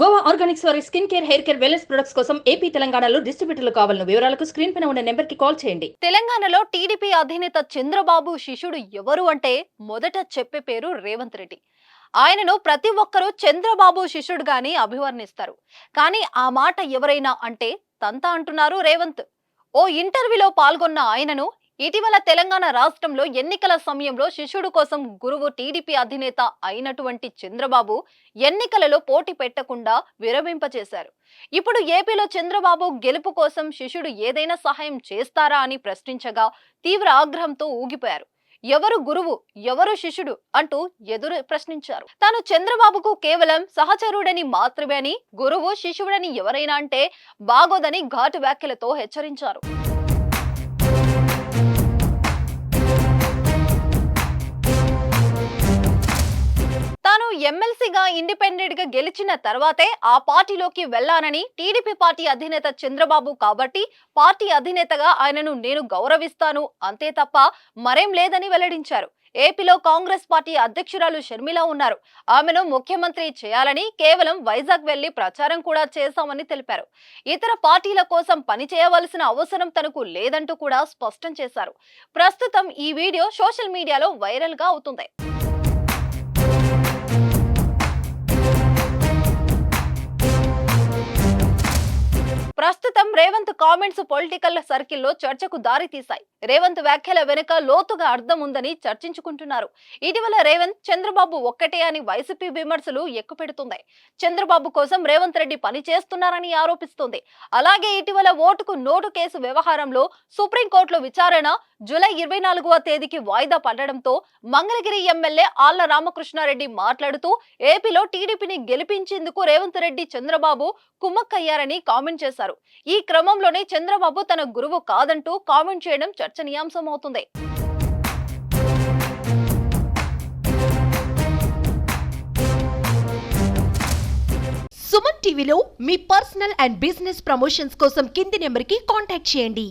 Goa organics వారి skin care hair care wellness products కోసం AP తెలంగాణలో డిస్ట్రిబ్యూటర్లు కావాలను వివరాలకు స్క్రీన్ పైన ఉన్న నెంబర్కి కాల్ చేయండి. తెలంగాణలో టీడీపీ అధినేత చంద్రబాబు శిష్యుడు ఎవరు అంటే మొదట చెప్పే పేరు రేవంత్ రెడ్డి. ఆయనను ప్రతి ఒక్కరూ చంద్రబాబు శిష్యుడుగాని అభివర్ణిస్తారు. కానీ ఆ మాట ఎవరైనా అంటే తంత అంటున్నారు రేవంత్. ఓ ఇంటర్వ్యూలో పాల్గొన్న ఆయనను ఇటీవల తెలంగాణ రాష్ట్రంలో ఎన్నికల సమయంలో శిష్యుడు కోసం గురువు టీడీపీ అధినేత అయినటువంటి చంద్రబాబు ఎన్నికలలో పోటీ పెట్టకుండా విరమింపచేశారు. ఇప్పుడు ఏపీలో చంద్రబాబు గెలుపు కోసం శిష్యుడు ఏదైనా సహాయం చేస్తారా అని ప్రశ్నించగా తీవ్ర ఆగ్రహంతో ఊగిపోయారు. ఎవరు గురువు ఎవరు శిష్యుడు అంటూ ఎదురు ప్రశ్నించారు. తాను చంద్రబాబుకు కేవలం సహచరుడని మాత్రమే అని గురువు శిష్యుడని ఎవరైనా అంటే బాగోదని ఘాటు వ్యాఖ్యలతో హెచ్చరించారు. ఎమ్మెల్సీగా ఇండిపెండెంట్గా గెలిచిన తర్వాతే ఆ పార్టీలోకి వెళ్ళానని టీడీపీ పార్టీ అధినేత చంద్రబాబు కాబట్టి పార్టీ అధినేతగా ఆయనను నేను గౌరవిస్తాను. అంతే తప్ప మరేం లేదని వెల్లడించారు. ఏపీలో కాంగ్రెస్ పార్టీ అధ్యక్షురాలు షర్మిల ఉన్నారు. ఆమెను ముఖ్యమంత్రి చేయాలని కేవలం వైజాగ్ వెళ్ళి ప్రచారం కూడా చేశామని తెలిపారు. ఇతర పార్టీల కోసం పని చేయవలసిన అవసరం తనకు లేదంటూ కూడా స్పష్టం చేశారు. ప్రస్తుతం ఈ వీడియో సోషల్ మీడియాలో వైరల్గా అవుతుంది. ప్రస్తుతం రేవంత్ కామెంట్స్ పొలిటికల్ సర్కిల్లో చర్చకు దారి తీశాయి. రేవంత్ వ్యాఖ్యల వెనుక లోతుగా అర్థం ఉందని చర్చించుకుంటున్నారు. ఇటీవల రేవంత్ చంద్రబాబు ఒక్కటే అని వైసీపీ విమర్శలు ఎక్కుపెడుతుంది చంద్రబాబు కోసం రేవంత్ రెడ్డి పని చేస్తున్నారని ఆరోపిస్తుంది. అలాగే ఇటీవల ఓటుకు నోటు కేసు వ్యవహారంలో సుప్రీంకోర్టులో విచారణ జూలై ఇరవై నాలుగవ తేదీకి వాయిదా పడడంతో మంగళగిరి ఎమ్మెల్యే ఆళ్ళ రామకృష్ణారెడ్డి మాట్లాడుతూ ఏపీలో టీడీపీని గెలిపించేందుకు రేవంత్ రెడ్డి చంద్రబాబు కుమ్మక్కయ్యారని కామెంట్ చేశారు. చేశారు. ఈ క్రమంలోనే చంద్రబాబు తన గురువు కాదంటూ కామెంట్ చేయడం చర్చనీయాంశం అవుతుంది సుమన్ టీవీలో మీ పర్సనల్ అండ్ బిజినెస్ ప్రమోషన్స్ కోసం కింది నెంబర్కి కాంటాక్ట్ చేయండి.